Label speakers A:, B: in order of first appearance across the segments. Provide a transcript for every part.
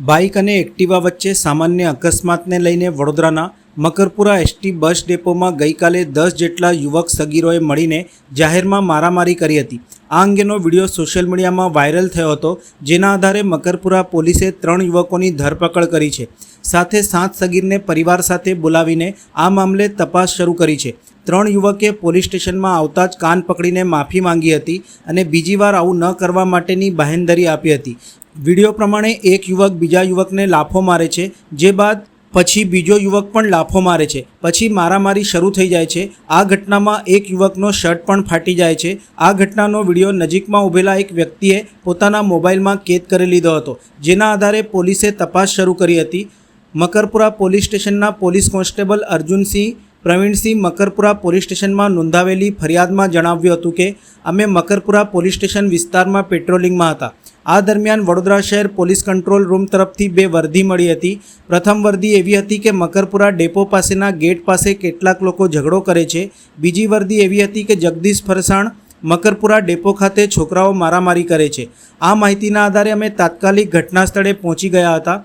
A: Bike અને Activa વચ્ચે સામાન્ય અકસ્માતને લઈને વડોદરાના મકરપુરા એસટી બસ ડેપોમાં ગઈકાલે દસ જેટલા યુવક સગીરોએ મળીને જાહેરમાં મારામારી કરી હતી. આ અંગેનો વીડિયો સોશિયલ મીડિયામાં વાયરલ થયો હતો, જેના આધારે મકરપુરા પોલીસે ત્રણ યુવકોની ધરપકડ કરી છે. સાથે સાત સગીરને પરિવાર સાથે બોલાવીને આ મામલે તપાસ શરૂ કરી છે. ત્રણ યુવકે પોલીસ સ્ટેશનમાં આવતા જ કાન પકડીને માફી માંગી હતી અને બીજી વાર આવું ન કરવા માટેની બાહેંધરી આપી હતી. વીડિયો પ્રમાણે એક યુવક બીજા યુવકને લાફો મારે છે, જે બાદ પછી બીજો યુવક પણ લાફો મારે છે. પછી મારામારી શરૂ થઈ જાય છે. આ ઘટનામાં એક યુવકનો શર્ટ પણ ફાટી જાય છે. આ ઘટનાનો વીડિયો નજીકમાં ઊભેલા એક વ્યક્તિએ પોતાના મોબાઈલમાં કેદ કરી લીધો હતો. જેના આધારે પોલીસે તપાસ શરૂ કરી હતી. મકરપુરા પોલીસ સ્ટેશનના police constable Arjunsinh Pravinsinh Makarpura police સ્ટેશનમાં નોંધાવેલી ફરિયાદમાં જણાવ્યું હતું કે, અમે મકરપુરા પોલીસ સ્ટેશન વિસ્તારમાં પેટ્રોલિંગમાં હતા. આ દરમિયાન વડોદરા શહેર પોલીસ કંટ્રોલ રૂમ તરફથી બે વર્દી મળી હતી. પ્રથમ વર્દી એવી હતી કે મકરપુરા ડેપો પાસેના ગેટ પાસે કેટલાક લોકો ઝઘડો કરે છે. બીજી વર્દી એવી હતી કે જગદીશ ફરસાણ મકરપુરા ડેપો ખાતે છોકરાઓ મારામારી કરે છે. આ માહિતીના આધારે અમે તાત્કાલિક ઘટના સ્થળે પહોંચી ગયા હતા.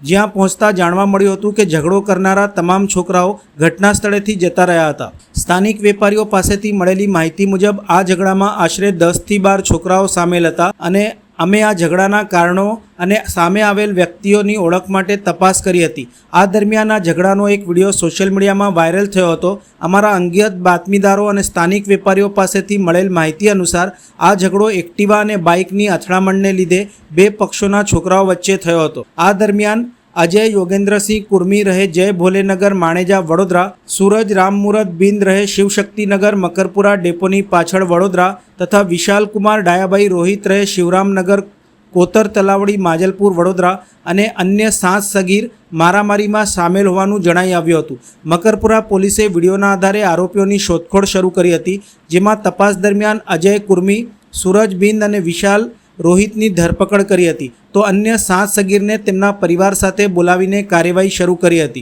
A: જ્યાં પહોંચતા જાણવા મળ્યું હતું કે ઝઘડો કરનારા તમામ છોકરાઓ ઘટના સ્થળેથી જતા રહ્યા હતા. સ્થાનિક વેપારીઓ પાસેથી મળેલી માહિતી મુજબ આ ઝઘડામાં આશરે દસથી બાર છોકરાઓ સામેલ હતા અને અમે આ ઝઘડાના કારણો અને સામે આવેલ વ્યક્તિઓની ઓળખ માટે તપાસ કરી હતી. આ દરમિયાન આ ઝઘડાનો એક વીડિયો સોશિયલ મીડિયામાં વાયરલ થયો હતો. અમારા અંગત બાતમીદારો અને સ્થાનિક વેપારીઓ પાસેથી મળેલ માહિતી અનુસાર, આ ઝઘડો એક્ટિવા અને બાઇકની અથડામણને લીધે બે પક્ષોના છોકરાઓ વચ્ચે થયો હતો. આ દરમિયાન અજય યોગેન્દ્રસિંહ કુર્મી રહે જય ભોલેનગર, માણેજા, વડોદરા. સૂરજ રામમુરત બિંદ રહે શિવશક્તિનગર, મકરપુરા ડેપોની પાછળ વડોદરા તથા વિશાલકુમાર ડાયાભાઈ રોહિત રહે શિવરામનગર, કોતર, તલાવડી, માજલપુર, વડોદરા અને અન્ય સાત સગીર મારામારીમાં સામેલ હોવાનું જણાઈ આવ્યું હતું. મકરપુરા પોલીસે વિડીયોના આધારે આરોપીઓની શોધખોળ શરૂ કરી હતી, જેમાં તપાસ દરમિયાન અજય કુર્મી, સુરજ બિંદ અને વિશાલ રોહિતની ધરપકડ કરી હતી. તો અન્ય સાત સગીરને તેમના પરિવાર સાથે બોલાવીને કાર્યવાહી શરૂ કરી હતી.